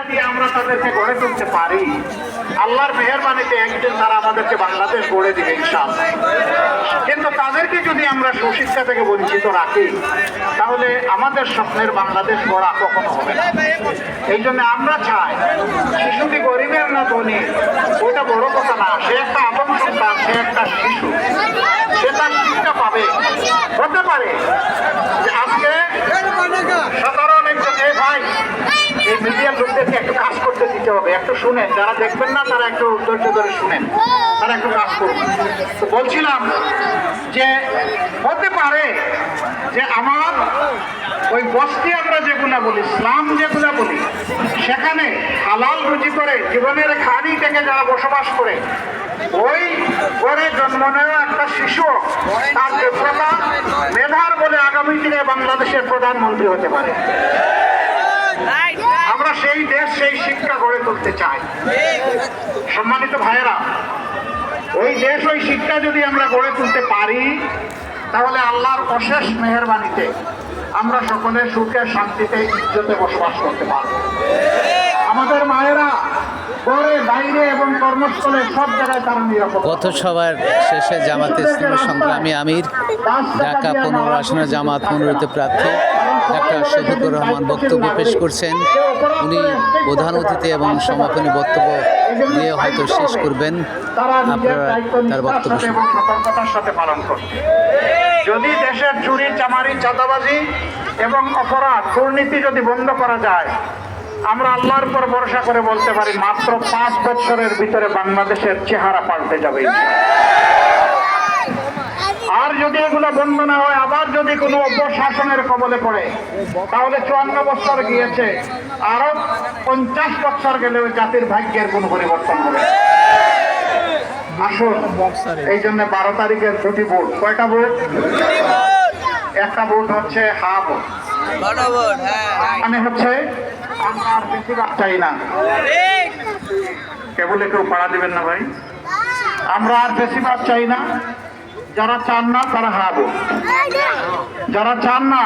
আমরা তাদেরকে গড়ে তুলতে পারি, আল্লাহর মেহরবানিতে একদিন তারা আমাদেরকে বাংলাদেশ গড়ে দিবে ইনশাআল্লাহ। কিন্তু তাদেরকে যদি আমরা সুশিক্ষা থেকে বঞ্চিত রাখি, তাহলে আমাদের স্বপ্নের বাংলাদেশ গড়া কখনো হবে না। এই জন্য আমরা চাই, শিশুটি গরিবের না ধনী, ওইটা বড় কথা না, সে একটা আপন সন্তান, সে একটা শিশু, সে তার শিক্ষা পাবে, হতে পারে যে আজকে সাধারণ একজন এই ভাই এই মিডিয়ার লোকদেরকে একটু কাজ করতে দিতে হবে। একটু শুনেন, যারা দেখবেন না, তারা একটু ধৈর্য ধরে শুনেন। তারা একটু কাজ করুন। তো বলছিলাম যে, হতে পারে যে আমার ওই বস্তি আমরা যেগুলা বলি ইসলাম যেগুলা বলি, সেখানে হালাল রুজি করে জীবনের খানি থেকে যারা বসবাস করে, ওই ঘরে জন্ম নেওয়া একটা শিশু, তার যোগ্যতা মেধার বলে আগামী দিনে বাংলাদেশের প্রধানমন্ত্রী হতে পারে। আমরা সেই দেশ সেই শিক্ষা গড়ে তুলতে চাই। সম্মানিত ভাইয়েরা ওই দেশ ওই শিক্ষা যদি আমরা গড়ে তুলতে পারি তাহলে আল্লাহর অশেষ মেহরবানিতে আমরা সকলে সুখে শান্তিতে ইজ্জতে বসবাস করতে পারব। আমাদের মায়েরা ঘরে বাইরে এবং কর্মস্থলে সব জায়গায় তারা নিরাপদ গত সভার শেষে জামাত ইসলামের সংগ্রামী আমির ঢাকা পনেরো আসনের জামাত মনোনীত প্রার্থী ডাক্তার শফিকুর রহমান বক্তব্য পেশ করছেন। উনি প্রধান অতিথি এবং সমাপনী বক্তব্য দিয়ে হয়তো শেষ করবেন। আপনারা তার বক্তব্য পালন যদি দেশের চুরি, চামারি, চাঁদাবাজি এবং অপরাধ, দুর্নীতি যদি বন্ধ করা যায়, আমরা আল্লাহর পর ভরসা করে বলতে পারি, মাত্র পাঁচ বছরের ভিতরে বাংলাদেশের চেহারা পাল্টে যাবে। আর যদি এগুলো বন্ধ না হয় আবার যদি কোনো অপশাসনের কবলে পড়ে তাহলে চুয়ান্ন বছর গিয়েছে আরও পঞ্চাশ বছর গেলে ওই জাতির ভাগ্যের কোনো পরিবর্তন হবে আসুন এই জন্য বারো তারিখের দুটি ভোট। কয়টা ভোট? একটা ভোট হচ্ছে হা ভোট। মানে হচ্ছে আমরা আর বেশি ভাগ চাই না। কেবল কেউ পাড়া দিবেন না ভাই? আমরা আর বেশি ভাগ চাই না। যারা চান না, তারা হা যারা চান না,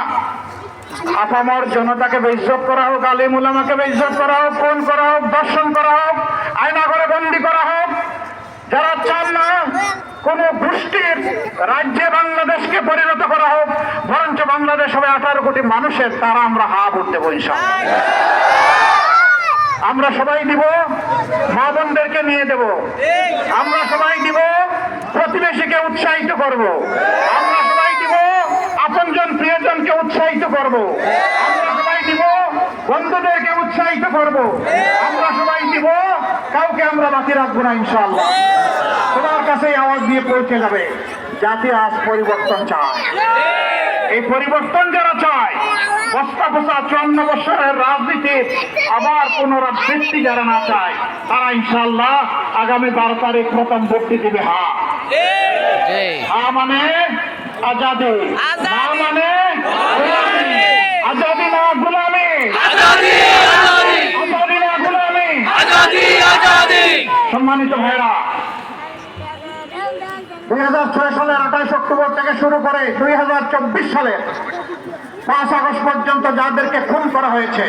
আপামর জনতাকে বেইজ্জত করা হোক আলিম উলামাকে বেইজ্জত করা হোক ফোন করা হোক দর্শন করা হোক আয়না করে বন্দি করা হোক, যারা চান না, কোন গোষ্ঠীর রাজ্যে বাংলাদেশকে পরিণত করা হোক, বরঞ্চ বাংলাদেশ হবে আঠারো কোটি মানুষের, তারা আমরা হা ভোট দেবো আমরা সবাই দিব, মা বোনদেরকে নিয়ে দেব। আমরা সবাই দিব প্রতিবেশীকে উৎসাহিত করব। আমরা সবাই দিব, আপনজন প্রিয়জনকে উৎসাহিত করব। আমরা সবাই দিব, বন্ধুদেরকে উৎসাহিত করব। আমরা সবাই দিব, কাউকে আমরা বাকি রাখব না, ইনশাআল্লাহ। তোমার কাছে আওয়াজ দিয়ে পৌঁছে যাবে। জাতি আজ পরিবর্তন চায়। এই পরিবর্তন যারা চায় বস্তা বস্তা চুয়ান্ন বছরের রাজনীতির আবার পুনরাবৃত্তি যারা না চায়, তারা ইনশাল্লাহ আগামী বারো তারিখ প্রথম ভোটটি দিবে হা হা মানে আজাদি। না মানে আজাদি। না গুলামি। আজাদি না গুলামি। সম্মানিত ভাইরা দুই হাজার ছয় সালের আঠাশ অক্টোবর থেকে শুরু করে দুই হাজার চব্বিশ সালের পাঁচ আগস্ট পর্যন্ত যাদেরকে খুন করা হয়েছে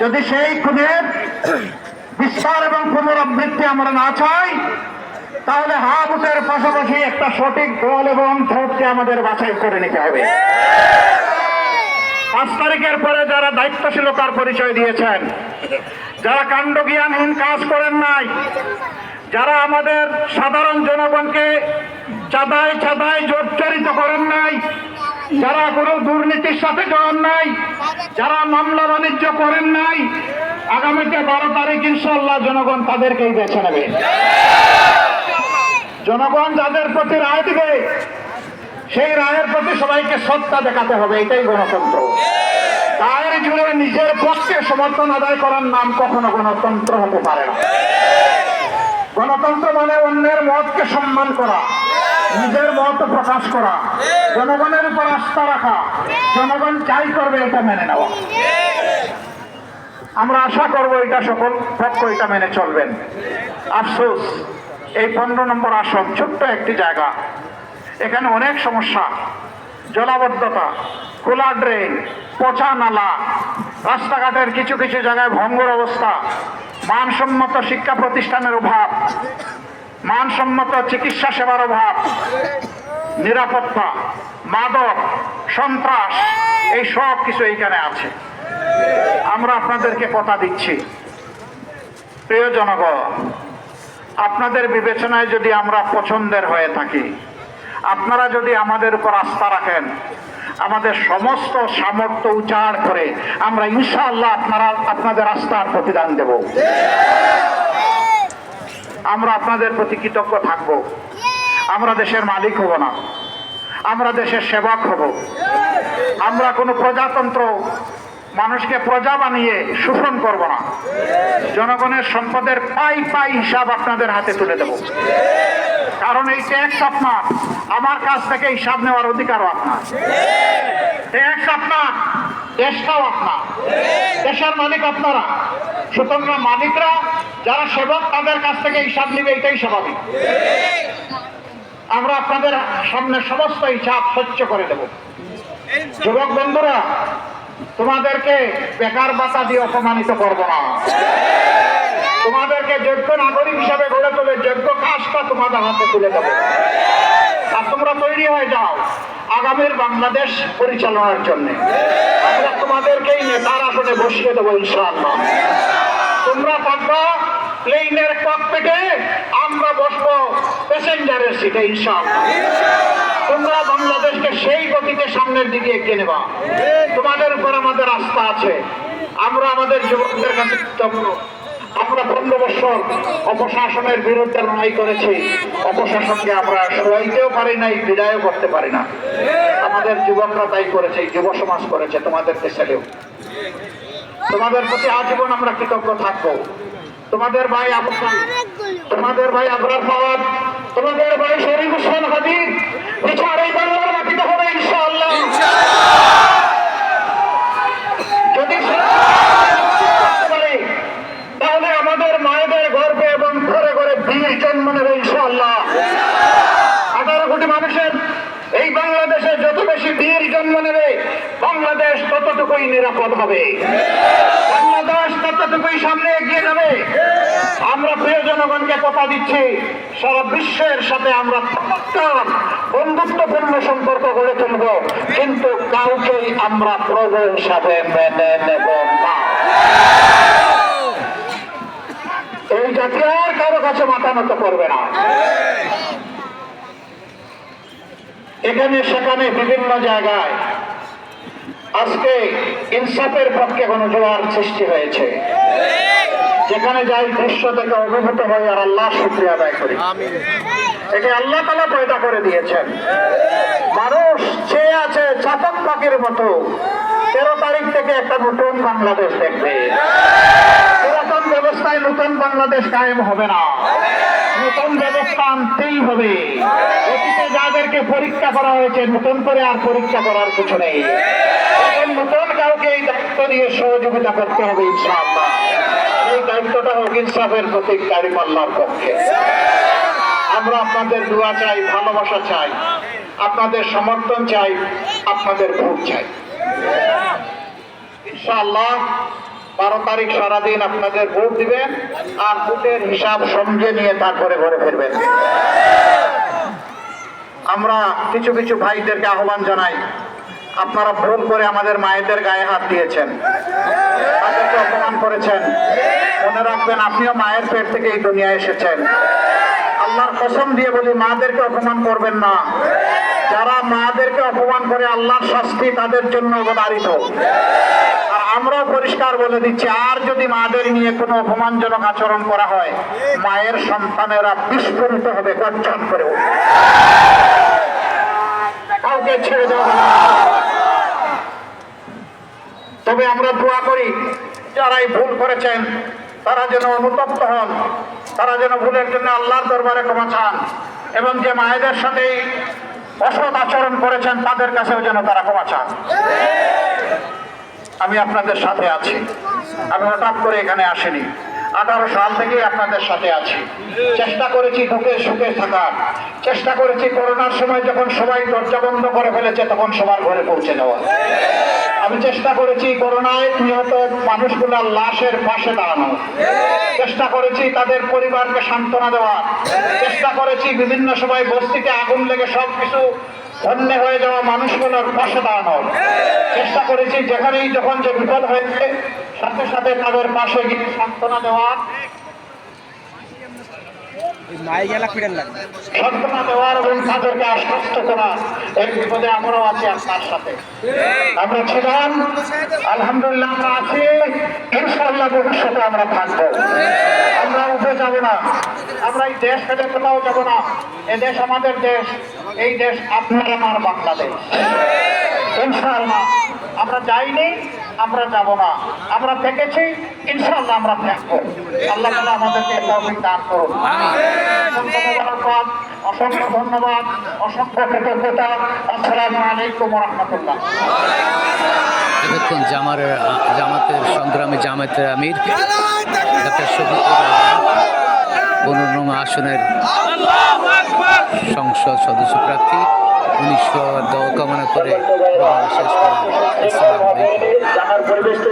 যদি সেই খুনের বিস্তার এবং পুনরাবৃত্তি আমরা না চাই তাহলে হা ভোটের পাশাপাশি একটা সঠিক দল এবং ভোটকে আমাদের বাছাই করে নিতে হবে। পাঁচ তারিখের পরে যারা দায়িত্বশীলতার পরিচয় দিয়েছেন। যারা কাণ্ডজ্ঞানহীন কাজ করেন নাই, যারা আমাদের সাধারণ জনগণকে চাঁদায় চাঁদায় জর্জরিত করেন নাই, যারা কোনো দুর্নীতির সাথে জড়ান নাই, যারা মামলা বাণিজ্য করেন নাই, আগামীতে বারো তারিখ ইনশাল্লাহ জনগণ তাদেরকেই বেছে নেবে। জনগণ যাদের প্রতি রায় দিবে, সেই রায়ের প্রতি সবাইকে শ্রদ্ধা দেখাতে হবে, এটাই গণতন্ত্র। রায়ের জুড়ে নিজের পক্ষে সমর্থন আদায় করার নাম কখনো গণতন্ত্র হতে পারে না। গণতন্ত্র মানে অন্যের মতকে সম্মান করা, নিজের মত প্রকাশ করা, জনগণের উপর আস্থা রাখা, জনগণ চাই করবে এটা মেনে নেওয়া। আমরা আশা করব এটা সকল পক্ষ এটা মেনে চলবেন। আফসোস এই পনেরো নম্বর আসন, ছোট্ট একটি জায়গা। এখানে অনেক সমস্যা। জলাবদ্ধতা খোলা ড্রেন, পচা নালা, রাস্তাঘাটের কিছু কিছু জায়গায় ভঙ্গুর অবস্থা, মানসম্মত শিক্ষা প্রতিষ্ঠানের অভাব, মানসম্মত চিকিৎসা সেবার অভাব, নিরাপত্তা, মাদক, সন্ত্রাস, এই সব কিছু এইখানে আছে। আমরা আপনাদেরকে কথা দিচ্ছি। প্রিয় জনগণ আপনাদের বিবেচনায় যদি আমরা পছন্দের হয়ে থাকি, আপনারা যদি আমাদের উপর আস্থা রাখেন, আমাদের সমস্ত সামর্থ্য উচাড় করে আমরা ইনশাআল্লাহ আপনারা আপনাদের আস্থার প্রতিদান দেব। আমরা আপনাদের প্রতি কৃতজ্ঞ থাকব। আমরা দেশের মালিক হব না। আমরা দেশের সেবক হব। আমরা কোনো প্রজাতন্ত্র মানুষকে প্রজা বানিয়ে শোষণ করব না। জনগণের সম্পদের পাই পাই হিসাব আপনাদের হাতে তুলে দেব। কারণ এই ট্যাক্স আপনার, আমার কাছ থেকে হিসাব নেওয়ার অধিকারও আপনার। ট্যাক্স আপনার, দেশটাও আপনার। দেশের মালিক আপনারা। সুতরাং মালিকরা, যারা সেবক, তাদের কাছ থেকে হিসাব নেবে, এটাই স্বাভাবিক। আমরা আপনাদের সামনে সমস্ত হিসাব স্বচ্ছ করে দেব। যুবক বন্ধুরা তোমাদেরকে বেকার বাতা দিয়ে অপমানিত করব না। তোমাদেরকে যোগ্য নাগরিক হিসাবে গড়ে তোলে, যোগ্য কাজটা তোমাদের হাতে তুলে দেবো। আর তোমরা তৈরি হয়ে যাও আগামীর বাংলাদেশ পরিচালনার জন্য। আমরা তোমাদেরকেই নেতার আসনে বসিয়ে দেবো, ইনশাআল্লাহ। তোমরা থাকবা প্লেনের ককপিটে আমরা বসবো প্যাসেঞ্জারের সিটে ইনশাআল্লাহ। তোমরা বাংলাদেশকে সেই গতিতে সামনের দিকে এগিয়ে নেবা। তোমাদের উপর আমাদের আস্থা আছে। আমরা আমাদের যুবকদের কাছে আমরা পনেরো বছর অপশাসনের বিরুদ্ধে লড়াই করেছি। অপশাসনকে আমরা সরাইতেও পারি নাই, বিদায়ও করতে পারি না। আমাদের যুবকরা তাই করেছে যুব সমাজ করেছে, তোমাদের ছেলেও তোমাদের প্রতি আজীবন আমরা কৃতজ্ঞ থাকব। তোমাদের ভাই আবু তোমাদের ভাই আবরার ফাওয়াদ তোমাদের ভাই শরীফ হোসেন হাবিব। বিচার এই বাংলার মাটিতে হবে যদি তাহলে আমাদের মায়েদের গর্বে এবং ঘরে ঘরে বীর জন্ম নেবে, ইনশাআল্লাহ। আঠারো কোটি মানুষের এই বাংলাদেশে যত বেশি বীর জন্ম নেবে বাংলাদেশ ততটুকুই নিরাপদ হবে। বাংলাদেশ ততটুকুই সামনে এগিয়ে যাবে। আমরা প্রিয় জনগণকে কথা দিচ্ছি, সারা বিশ্বের সাথে আমরা বন্ধুত্বপূর্ণ সম্পর্ক গড়ে তুলব, কিন্তু কাউকেই আমরা প্রভু হিসাবে মেনে নেব না। এই জাতি আর কারও কাছে মাথা নত করবে না। এখানে সেখানে বিভিন্ন জায়গায় আজকে ইনসাফের পক্ষে গণজোয়ার সৃষ্টি হয়েছে। যেখানে যাই দৃশ্য থেকে অভিভূত হয়ে আর আল্লাহ শুক্রিয়া আদায় করি। একে আল্লাহ তালা পয়দা করে দিয়েছেন। মানুষ চেয়ে আছে চাতক পাখির মতো। তেরো তারিখ থেকে একটা নতুন বাংলাদেশ দেখবে। পুরাতন ব্যবস্থায় নতুন বাংলাদেশ কায়েম হবে না। নতুন ব্যবস্থা আনতেই হবে। অতীতে যাদেরকে পরীক্ষা করা হয়েছে নতুন করে আর পরীক্ষা করার কিছু নেই। এখন নতুন কাউকে এই দায়িত্ব নিয়ে সহযোগিতা করতে হবে, ইনশাআল্লাহ। এই দায়িত্বটা হোক ইনসাফের প্রতীক কারিমাল্লার পক্ষে। আমরা আপনাদের দোয়া চাই, ভালোবাসা চাই, আপনাদের সমর্থন চাই, আপনাদের ভোট চাই। ইনশাআল্লাহ, বারো তারিখ সারাদিন আপনাদের ভোট দিবেন, আর ভোটের হিসাব সমঝে নিয়ে তারপরে ঘরে ফিরবেন। আমরা কিছু কিছু ভাইদেরকে আহ্বান জানাই আপনারা ভুল করে আমাদের মায়েদের গায়ে হাত দিয়েছেন। তাদেরকে অপমান করেছেন। মনে রাখবেন, আপনিও মায়ের পেট থেকে এই দুনিয়ায় এসেছেন। আল্লাহর কসম দিয়ে বলি, মাদেরকে অপমান করবেন না। যারা মাদেরকে অপমান করে আল্লাহর শাস্তি তাদের জন্য অবধারিত। আর আমরাও পরিষ্কার বলে দিচ্ছি, আর যদি মাদের নিয়ে কোনো অপমানজনক আচরণ করা হয়, মায়ের সন্তানেরা বিস্ফোরিত হবে, গর্জন করে। কাউকে ছেড়ে দেওয়া তবে আমরা দোয়া করি যারা এই ভুল করেছেন, তারা যেন অনুতপ্ত হন, তারা যেন ভুলের জন্য আল্লাহর দরবারে ক্ষমা চান, এবং যে মায়েদের সাথে অসৎ আচরণ করেছেন, তাদের কাছেও যেন তারা ক্ষমা চান। আমি আপনাদের সাথে আছি। আমি হঠাৎ করে এখানে আসিনি। আঠারো সাল থেকেই আপনাদের সাথে আছি। চেষ্টা করেছি দুঃখে সুখে থাকার। চেষ্টা করেছি করোনার সময় যখন সবাই দরজা বন্ধ করে ফেলেছে, তখন সবার ঘরে পৌঁছে দেওয়া। আমি চেষ্টা করেছি করোনায় নিহত মানুষগুলোর লাশের পাশে দাঁড়ানো। চেষ্টা করেছি তাদের পরিবারকে সান্ত্বনা দেওয়া। চেষ্টা করেছি বিভিন্ন সময় বস্তিতে আগুন লেগে সব কিছু ধন্য হয়ে যাওয়া মানুষগুলোর পাশে দাঁড়ানোর। চেষ্টা করেছি যেখানেই যখন যে বিপদ হয়েছে, সাথে সাথে তাদের পাশে গিয়ে সান্ত্বনা দেওয়া। মাই গেলা পিটান লাগবে সান্ত্বনা দেওয়ার এবং তাদেরকে আশ্বস্ত করা, এই বিপদে আমরাও আছি আপনার সাথে। আমরা ছিলাম, আলহামদুলিল্লাহ আমরা আছি, ইনশাআল্লাহ ভবিষ্যতে আমরা থাকব। আমরা উঠে যাব না, আমরা এই দেশ ফেলে কোথাও যাব না। এ দেশ আমাদের দেশ, এই দেশ আপনার আমার বাংলাদেশ। ইনশাআল্লাহ, আমরা যাইনি আমরা যাব না। আমরা থেকেছি ইনশাল্লাহ আমরা থাকব। আল্লাহ তাআলা আমাদেরকে তৌফিক দান করুন। অসংখ্য ধন্যবাদ অসংখ্য কৃতজ্ঞতা। আসসালামু আলাইকুম রহমতুল্লাহ। এতক্ষণ জামারের জামাতের সংগ্রামী জামাতের আমির পনেরো আসনের সংসদ সদস্য প্রার্থী উনিশশো দোয়া কামনা করে শেষ তৈরি